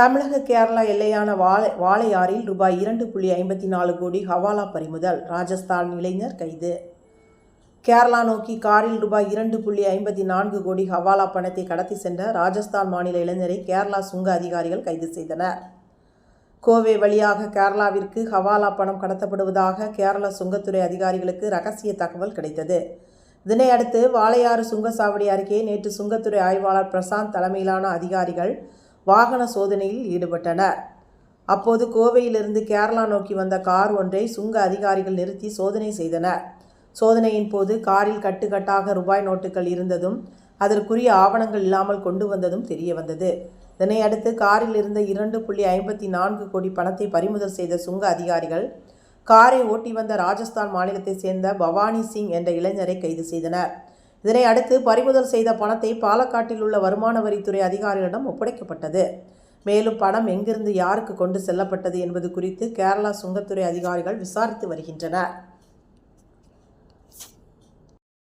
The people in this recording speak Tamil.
தமிழக கேரளா எல்லையான வாழை வாழையாறில் ரூபாய் இரண்டு புள்ளி ஐம்பத்தி நாலு கோடி ஹவாலா பறிமுதல் ராஜஸ்தான் இளைஞர் கைது. கேரளா நோக்கி காரில் ரூபாய் இரண்டு புள்ளி ஐம்பத்தி நான்கு கோடி ஹவாலா பணத்தை கடத்தி சென்ற ராஜஸ்தான் மாநில இளைஞரை கேரளா சுங்க அதிகாரிகள் கைது செய்தனர். கோவை வழியாக கேரளாவிற்கு ஹவாலா பணம் கடத்தப்படுவதாக கேரள சுங்கத்துறை அதிகாரிகளுக்கு ரகசிய தகவல் கிடைத்தது. இதனையடுத்து வாழையாறு வாளையாறு சுங்கசாவடி அருகே நேற்று சுங்கத்துறை ஆய்வாளர் பிரசாந்த் தலைமையிலான அதிகாரிகள் வாகன சோதனையில் ஈடுபட்டனர். அப்போது கோவையிலிருந்து கேரளா நோக்கி வந்த கார் ஒன்றை சுங்க அதிகாரிகள் நிறுத்தி சோதனை செய்தனர். சோதனையின் போது காரில் கட்டுக்கட்டாக ரூபாய் நோட்டுகள் இருந்ததும் அதற்குரிய ஆவணங்கள் இல்லாமல் கொண்டு வந்ததும் தெரிய வந்தது. இதனை அடுத்து காரில் இருந்த இரண்டு புள்ளி ஐம்பத்தி நான்கு கோடி பணத்தை பறிமுதல் செய்த சுங்க அதிகாரிகள் காரை ஓட்டி வந்த ராஜஸ்தான் மாநிலத்தைச் சேர்ந்த பவானி சிங் என்ற இளைஞரை கைது செய்தனர். இதனை அடுத்து பறிமுதல் செய்த பணத்தை பாலக்காட்டில் உள்ள வருமான வரித்துறை அதிகாரிகளிடம் ஒப்படைக்கப்பட்டது. மேலும் பணம் எங்கிருந்து யாருக்கு கொண்டு செல்லப்பட்டது என்பது குறித்து கேரளா சுங்கத்துறை அதிகாரிகள் விசாரித்து வருகின்றனர்.